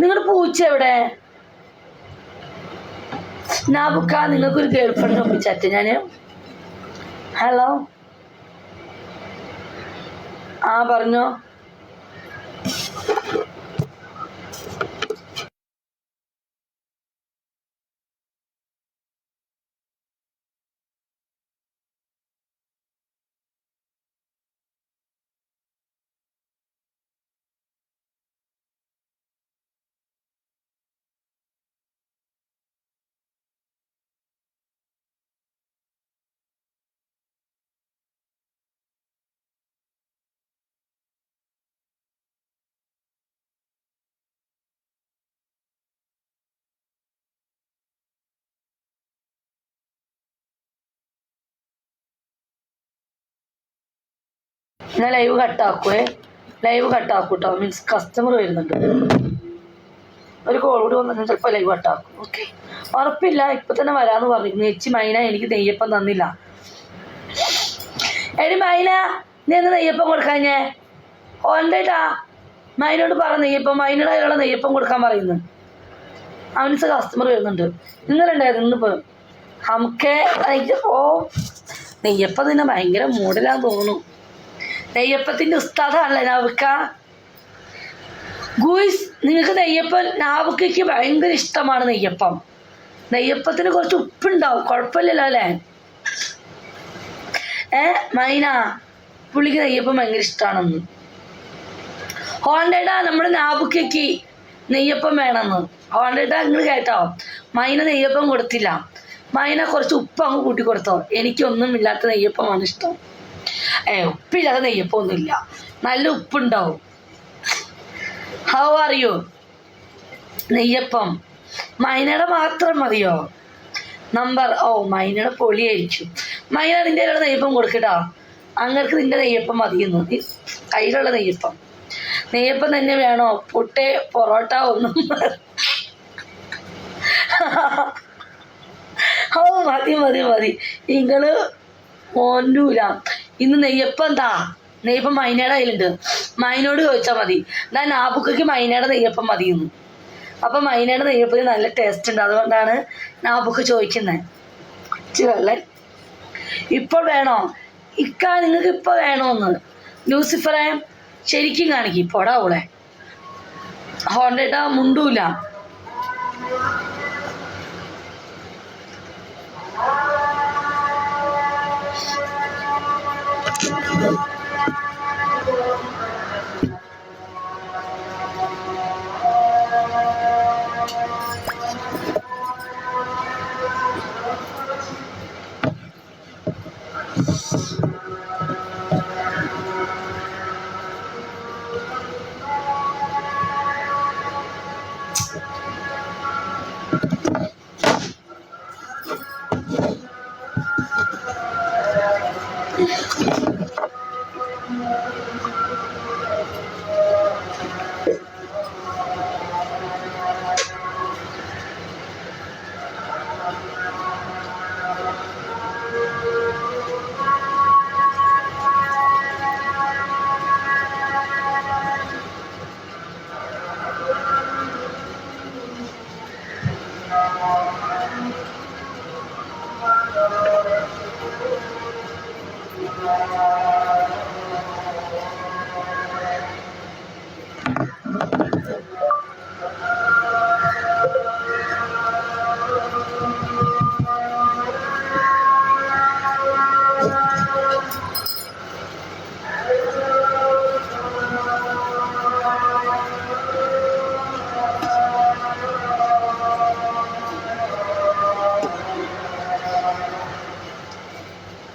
നിങ്ങളുടെ പൂച്ച എവിടെ? നാബുക്ക നിങ്ങൾക്കൊരു ഗേൾ ഫ്രണ്ട് ചാറ്റ. ഞാൻ ഹലോ? ആ പറഞ്ഞോ. ഞാൻ ലൈവ് കട്ടാക്കുവേ ലൈവ് കട്ടാക്കൂട്ടോ മീൻസ് കസ്റ്റമർ വരുന്നുണ്ട്. ഒരു കോൾ കൂടി വന്നാൽ ചിലപ്പോൾ ലൈവ് കട്ടാക്കും ഓക്കെ ഉറപ്പില്ല. ഇപ്പൊ തന്നെ വരാന്ന് പറഞ്ഞിരുന്നു ചേച്ചി മൈന എനിക്ക് നെയ്യപ്പം തന്നില്ല. എടി മൈന നീ എന്ന് നെയ്യപ്പം കൊടുക്കാൻ ഞാൻ ഓന്റെട്ടാ മൈനോട് പറ നെയ്യപ്പം. മൈനയുടെ കയ്യിലുള്ള നെയ്യപ്പം കൊടുക്കാൻ പറയുന്നു. അവനിച്ച് കസ്റ്റമർ വരുന്നുണ്ട്. ഇന്നലെ ഇന്നിപ്പോ ഹംക്കെ ഓ നെയ്യപ്പം തന്നെ ഭയങ്കര മൂടലാന്ന് തോന്നുന്നു. നെയ്യപ്പത്തിന്റെ ഉസ്താദാണല്ലേ നാവുക്ക? ഗൂയിസ് നിങ്ങൾക്ക് നെയ്യപ്പം നാവുക്കയ്ക്ക് ഭയങ്കര ഇഷ്ടമാണ് നെയ്യപ്പം. നെയ്യപ്പത്തിന് കുറച്ച് ഉപ്പുണ്ടാവും കുഴപ്പമില്ലല്ലോ അല്ലേ? ഏ മൈന പുള്ളിക്ക് നെയ്യപ്പം ഭയങ്കര ഇഷ്ടമാണെന്ന് ഹോണ്ടേടാ നമ്മുടെ നാവുക്കയ്ക്ക് നെയ്യപ്പം വേണമെന്ന്. ഹോണ്ടേടാ നിങ്ങൾ കേട്ടോ മൈന നെയ്യപ്പം കൊടുത്തില്ല. മൈന കുറച്ച് ഉപ്പ് അങ്ങ് കൂട്ടി കൊടുത്തോ എനിക്കൊന്നും ഇല്ലാത്ത നെയ്യപ്പമാണ് ഇഷ്ടം. ഏ ഉപ്പില്ലാതെ നെയ്യപ്പൊന്നുമില്ല. നല്ല ഉപ്പുണ്ടാവും. ഹൗ ആർ യു നെയ്യപ്പം. മൈനയുടെ മാത്രം മതിയോ? നമ്പർ ഓ മൈനയുടെ പൊളിയായിരിക്കും. മൈന നിന്റെ കയ്യിലുള്ള നെയ്യപ്പം കൊടുക്കട്ടാ. അങ്ങർക്ക് നിന്റെ നെയ്യപ്പം മതിയെന്നു. കയ്യിലുള്ള നെയ്യപ്പം. നെയ്യപ്പം തന്നെ വേണോ? പൊട്ടേ പൊറോട്ട ഒന്നും. ഓ മതി മതി മതി. നിങ്ങൾ മോണ്ടൂല ഇന്ന് നെയ്യപ്പം താ നെയ്യപ്പം മൈനയുടെ കയ്യിലുണ്ട് മൈനോട് ചോദിച്ചാൽ മതി. ഞാൻ നാബുക്കയ്ക്ക് മൈനയുടെ നെയ്യപ്പം മതി എന്ന് അപ്പം മൈനയുടെ നെയ്യപ്പത്തിന് നല്ല ടേസ്റ്റ് ഉണ്ട്. അതുകൊണ്ടാണ് നാബുക്ക് ചോദിക്കുന്നത് വെള്ളം ഇപ്പോൾ വേണോ? ഇക്ക നിങ്ങൾക്ക് ഇപ്പൊ വേണോന്ന്. ലൂസിഫറെ ശരിക്കും കാണിക്കും. പൊടാ അവളെ. ഹോണ്ടേട്ടാ മുണ്ടൂല. Father. Thank you.